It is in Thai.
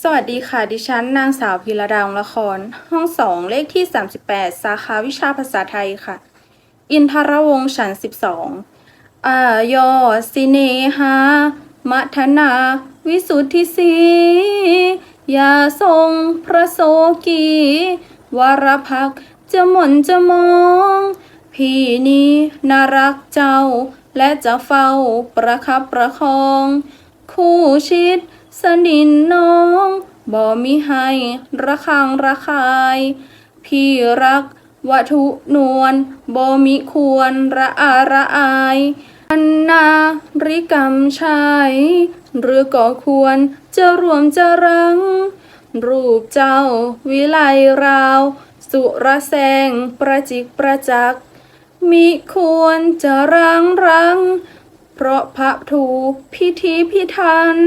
สวัสดีค่ะ ดิฉันนางสาวพิรดาวงละคร ห้องสองเลขที่ 38 สาขาวิชาภาษาไทยค่ะ อินทรวงศ์ฉัน 12อายอสิเนหามัทนา วิสุทธิสียาทรงพระโสกี วรพักจะหม่นจะมอง พี่นี้น่ารักเจ้า และจะเฝ้าประคับประคอง คู่ชิด สนินน้องบ่มีให้ระคังระคาย พี่รักวัตถุนวลบ่มีควรระอาระอายอันนาริกรรมชายหรือก็ควรจะรวมจะรัง รูปเจ้าวิไลราว สุระแสงประจิกประจักษ์มิควรจะรังรัง เพราะพระถูกพิธีพิธัน